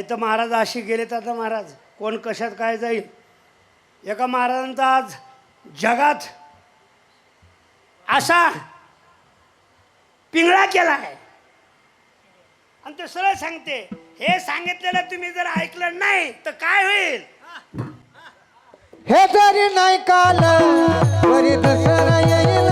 नाही तर महाराज अशी गेले तर आता महाराज कोण कशात काय जाईल? एका महाराजांचा आज जगात असा पिंगळा केला आहे. आणि ते सरळ सांगते हे सांगितलेलं तुम्ही जर ऐकलं नाही तर काय होईल? हे जरी नाही काल दसरा येईल.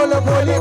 bolo bolo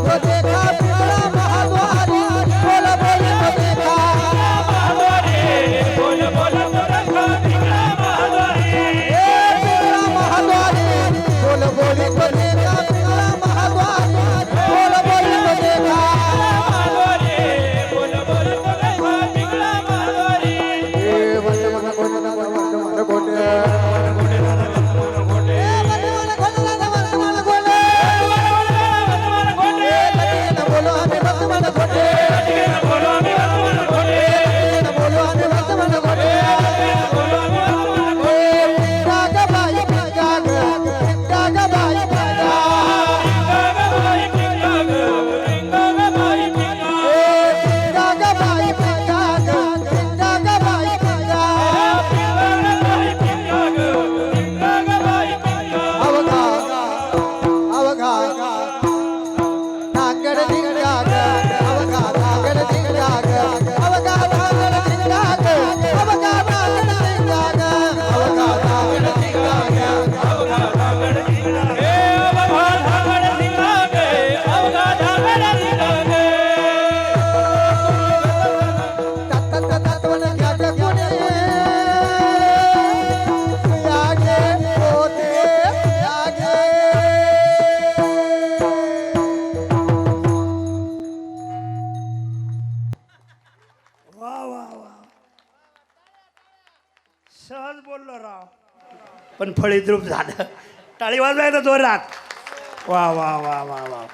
सहज बोललो राव. पण फळीद्रूप झालं. टाळी वाजवायला जोरात. वा वा वा वा वा.